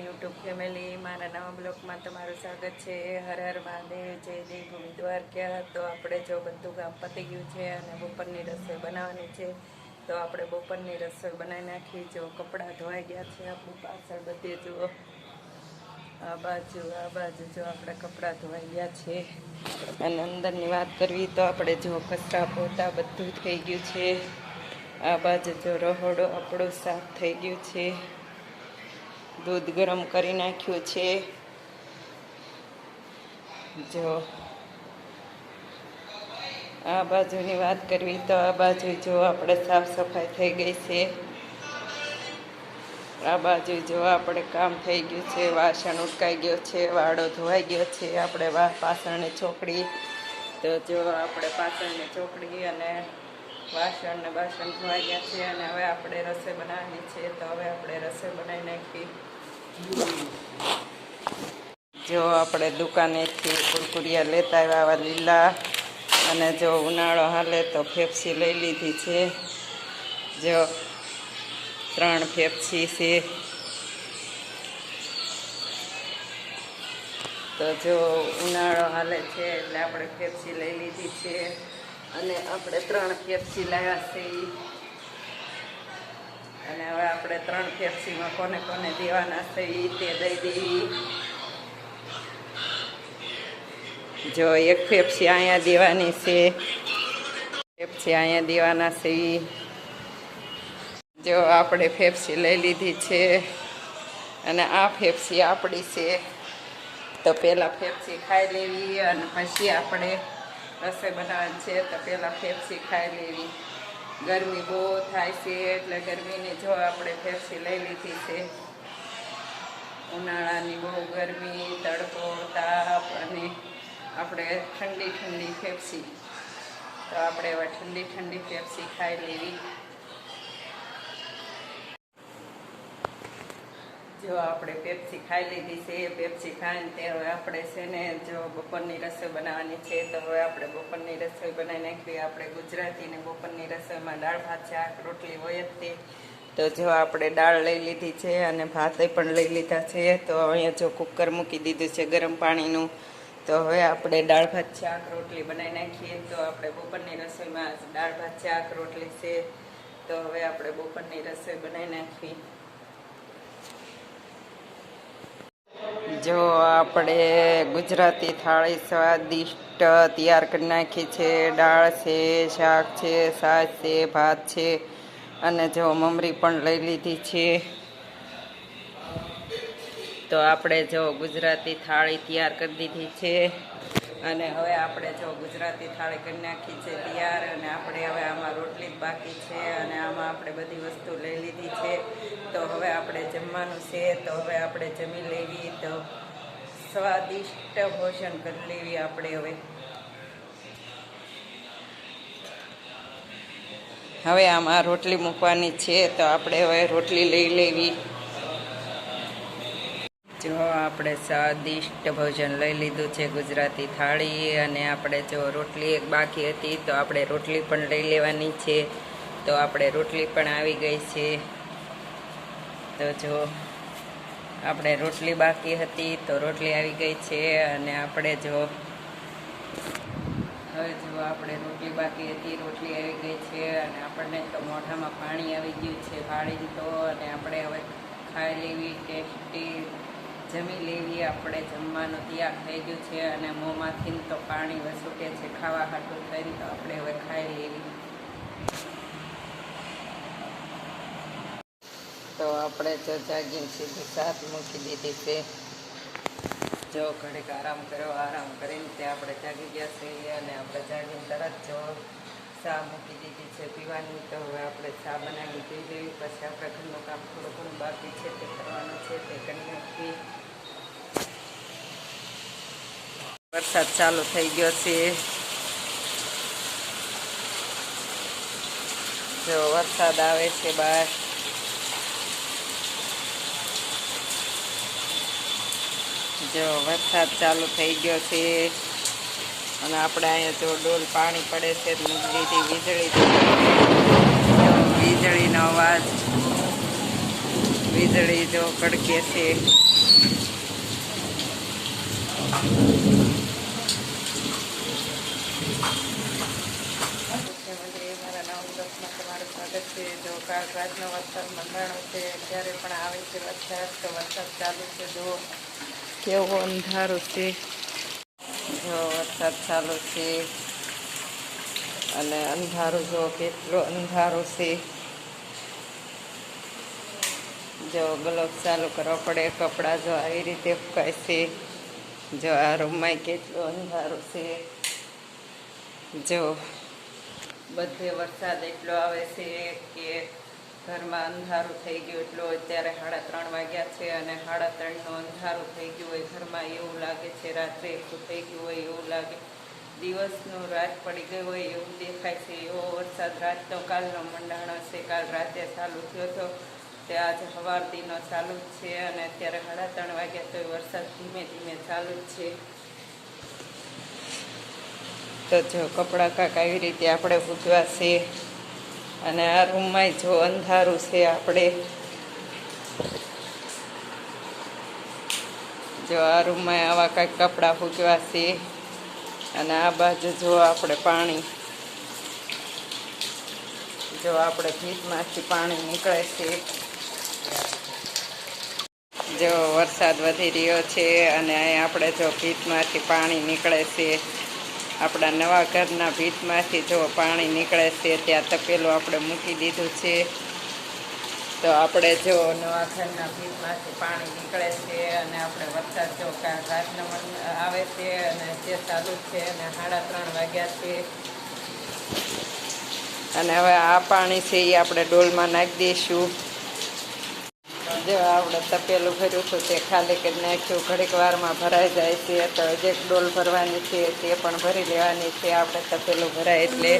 YouTube family, મારા નવા બ્લોગમાં તમારું સ્વાગત છે. હર હર મહાદેવ, જય દેવભૂમિ દ્વારકા તો આપણે જો બધું કામ પતી ગયું છે અને બપોરની રસોઈ બનાવવાની છે, તો આપણે બપોરની રસોઈ બનાવી નાખી. જો કપડાં ધોવાઈ ગયા છે, આપણું પાછળ બધે જુઓ. આ બાજુ આ બાજુ જો આપણે કપડાં ધોવાઈ ગયા છે. અને અંદરની વાત કરવી તો આપણે જો કચરા પોતા બધું થઈ ગયું છે. આ બાજુ જો રહોડો આપણું સાફ થઈ ગયું છે. દૂધ ગરમ કરી નાખ્યું છે. જો. આ બાજુની વાત કરવી તો આ બાજુ જો આપણે સાફ સફાઈ થઈ ગઈ છે. આ બાજુ જો આપણે કામ થઈ ગયું છે, વાસણ ઉટકાઈ ગયો છે, વાળો ધોવાઈ ગયો છે, આપણે પાસણની ચોકડી. તો જો આપણે પાસણની ચોકડી અને વાસણ ને બાસણ ધોવાઈ ગયા છે અને હવે આપણે રસોઈ બનાવવાની છે. તો હવે આપણે રસોઈ બનાવી નાખી. જો આપણે દુકાનેથી કુરકુરિયા લેતા આવ્યા આવા લીલા અને જો ઉનાળો હાલે તો ફેફસી લઈ લીધી છે. જો ત્રણ ફેફસી છે. તો જો ઉનાળો હાલે છે એટલે આપણે ફેફસી લઈ લીધી છે. અને આપણે ત્રણ ફેફસી લાવ્યા છે. ઈ. અને હવે આપણે ત્રણ ફેફસીમાં કોને કોને દેવાના છે ઈ તે દઈ દેવી જો એક ફેફસી અહીંયા દેવાની છે, ફેફસી અહીંયા દેવાના છે જો આપણે ફેફસી લઈ લીધી છે અને આ ફેફસી આપણી છે. તો પહેલાં ફેફસી ખાઈ લેવી અને પછી આપણે રસોઈ બનાવવાની છે, તો પહેલાં ફેફસી ખાઈ લેવી. ગરમી બહુ થાય છે, એટલે ગરમીની જો આપણે ફેફસી લઈ લીધી છે. ઉનાળાની બહુ ગરમી, તડકો, તાપ અને આપણે ઠંડી ઠંડી ફેફસી. તો આપણે ઠંડી ઠંડી ફેફસી ખાઈ લેવી. જો આપણે પેપ્સી ખાઈ લીધી છે, એ પેપ્સી ખાઈને તે હવે આપણે છે ને જો બપોરની રસોઈ બનાવવાની છે, તો હવે આપણે બપોરની રસોઈ બનાવી નાખવી. આપણે ગુજરાતીને બપોરની રસોઈમાં દાળ, ભાત, શાક, રોટલી હોય જ તે. તો જો આપણે દાળ લઈ લીધી છે અને ભાતે પણ લઈ લીધા છે, તો અહીંયા જો કુકર મૂકી દીધું છે ગરમ પાણીનું. તો હવે આપણે દાળ, ભાત, શાક, રોટલી બનાવી નાખીએ. તો આપણે બપોરની રસોઈમાં દાળ, ભાત, શાક, રોટલી છે. તો હવે આપણે બપોરની રસોઈ બનાવી નાખવી. જો આપણે ગુજરાતી થાળી સ્વાદિષ્ટ તૈયાર કરી નાખી છે. દાળ છે, શાક છે, છાશ છે, ભાત છે અને જો મમરી પણ લઈ લીધી છે. તો આપણે જો ગુજરાતી થાળી તૈયાર કરી દીધી છે. અને હવે આપણે જો ગુજરાતી થાળી કરી નાખી છે તૈયાર અને આપણે હવે આમાં રોટલી બાકી છે અને આમાં આપણે બધી વસ્તુ લઈ લીધી છે. તો હવે આપણે જમવાનું છે, તો હવે આપણે જમી લેવી, તો સ્વાદિષ્ટ ભોજન કરી લેવી આપણે હવે. હવે આમાં રોટલી મૂકવાની છે, તો આપણે હવે રોટલી લઈ લેવી. જો આપણે સ્વાદિષ્ટ ભોજન લઈ લીધું છે ગુજરાતી થાળી અને આપણે જો રોટલી એક બાકી હતી, તો આપણે રોટલી પણ લઈ લેવાની છે. તો આપણે રોટલી પણ આવી ગઈ છે. તો જો આપણે રોટલી બાકી હતી, તો રોટલી આવી ગઈ છે અને આપણે જો હવે જો આપણે રોટલી બાકી હતી, રોટલી આવી ગઈ છે અને આપણને તો મોઢામાં પાણી આવી ગયું છે પાણી તો અને આપણે હવે ખાઈ લેવી ટેસ્ટી જમી લેવી આપણે જમવાનું તૈયાર થઈ ગયું છે અને મોંમાંથી તો પાણી વસૂટે છે, ખાવા હાટું થઈને તો આપણે હવે ખાઈ લેવી તો આપણે જો જાગીને સીધી સાત મૂકી દીધી છે. જો ઘડીક આરામ કર્યો, આરામ કરીને તે આપણે જાગી ગયા છીએ અને આપણે જાગીને તરત જો ચા મૂકી દીધી છે પીવાની, તો હવે આપણે ચા બનાવી પી લેવી પછી આપણે ઘરનું કામ વરસાદ ચાલુ થઈ ગયો છે. જો વરસાદ આવે છે બહાર. જો વરસાદ ચાલુ થઈ ગયો છે. અને આપણે અહીંયા જો ડોલ પાણી પડે છે વીજળીથી વીજળી વીજળીનો અવાજ. વીજળી જો કડકે છે મુખ્યમંત્રી મારા નવ દિવસમાં તમારું સ્વાગત છે, જો કાલ રાતનો વરસાદ મંડાણો છે અત્યારે પણ આવે છે વરસાદ, તો વરસાદ ચાલુ છે જો કેવો અંધારું છે. જો વરસાદ ચાલુ છે, અને અંધારું જો કેટલો અંધારો છે. જો ગ્લોવ ચાલુ કરવો પડે, કપડાં જો આવી રીતે ફૂંકાય છે. જો આ રૂમમાં કેટલું અંધારું છે. જો બધે વરસાદ એટલો આવે છે કે ઘરમાં અંધારું થઈ ગયું એટલું અત્યારે સાડા ત્રણ વાગ્યા છે અને સાડા ત્રણનું અંધારું થઈ ગયું હોય, ઘરમાં એવું લાગે છે, રાત્રે એટલું થઈ ગયું હોય એવું લાગે. દિવસનું રાત પડી ગઈ હોય એવું દેખાય છે. એવો વરસાદ રાતનો, કાલનો મંડાણો છે કાલ રાતે ચાલુ થયો હતો તે આજે સવારથીનો ચાલુ જ છે અને અત્યારે સાડા ત્રણ વાગ્યા તો વરસાદ ધીમે ધીમે ચાલુ જ છે. તો જો કપડાં કાંક આવી રીતે આપણે પૂજવા છે અને આ રૂમમાં જો અંધારું છે આપણે. જો આ રૂમમાં આવા કાંઈક કપડાં પૂજવા છે અને આ બાજુ જો આપણે પાણી. જો આપણે ભીતમાંથી પાણી નીકળે છે. જો વરસાદ વધી રહ્યો છે અને અહીં આપણે જો ભીતમાંથી પાણી નીકળે છે. આપણા નવા ઘરના ભીતમાંથી જો પાણી નીકળે છે, ત્યાં તપેલું આપણે મૂકી દીધું છે. તો આપણે જો નવા ઘરના ભીતમાંથી પાણી નીકળે છે અને આપણે વરસાદ જો રાતનો મન- આવે છે અને જે ચાલુ છે અને સાડા ત્રણ વાગ્યા છે. અને હવે આ પાણી છે એ આપણે ડોલમાં નાખી દઈશું. જો આપણે તપેલું ભર્યું હતું તે ખાલી કરી નાખ્યું. ઘડીક વારમાં ભરાઈ જાય છે, તો જે ડોલ ભરવાની છે તે પણ ભરી લેવાની છે. આપણે તપેલું ભરાય એટલે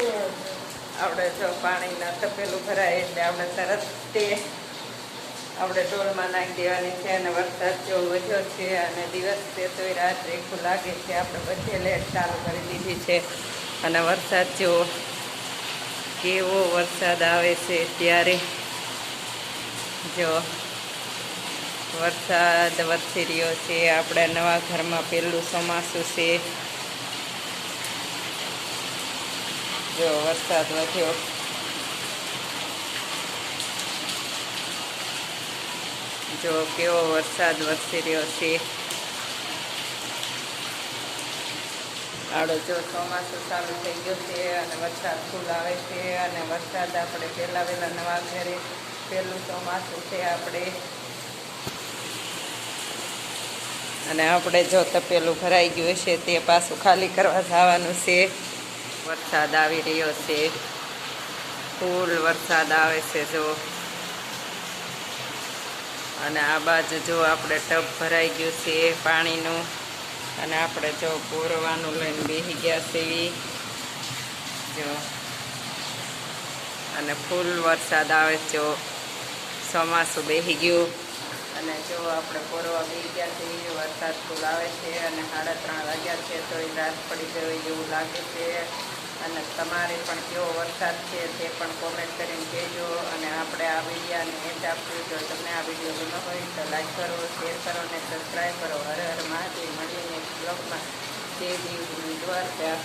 આપણે જો પાણીના તપેલું ભરાય એટલે આપણે તરત તે આપણે ડોલમાં નાખી દેવાની છે અને વરસાદ જો વધ્યો છે અને દિવસ તે તોય રાત એકું લાગે છે. આપણે બધે લેટ ચાલુ કરી દીધી છે. અને વરસાદ જો કેવો વરસાદ આવે છે ત્યારે જો વરસાદ વરસી રહ્યો છે, આપણે નવા ઘરમાં પહેલું ચોમાસું છે. જો વરસાદ વધ્યો. જો કેવો વરસાદ વરસી રહ્યો છે. આડો જો ચોમાસું ચાલુ થઈ ગયું છે અને વરસાદ ફૂલ આવે છે અને વરસાદ આપણે પહેલાં વહેલા નવા ઘરે પહેલું ચોમાસું છે આપણે. અને આપણે જો તપેલું ભરાઈ ગયું છે તે પાછું ખાલી કરવા જવાનું છે. વરસાદ આવી રહ્યો છે. ફૂલ વરસાદ આવે છે જો. અને આ બાજુ જો આપણે ટબ ભરાઈ ગયું છે પાણીનું. અને આપણે જો પૂરવાનું લઈને બેસી ગયા છે. જો. અને ફૂલ વરસાદ આવે જો. ચોમાસું બેસી ગયું. અને જો આપણે પોરવા બેસી ગયા વરસાદ ફૂલ આવે છે અને સાડા ત્રણ વાગ્યા છે, તો એ રાત પડી ગઈ હોય એવું લાગે છે. અને તમારે પણ કેવો વરસાદ છે તે પણ કોમેન્ટ કરીને કહેજો. અને આપણે આ વિડીયાને હેઠ આપ્યું જો તમને આ વીડિયો ગમ્યો હોય તો લાઈક કરો શેર કરો અને સબસ્ક્રાઈબ કરો. હર હર મહાદેવ. મળીને બ્લોગમાં જય દેવ દ્વારકા.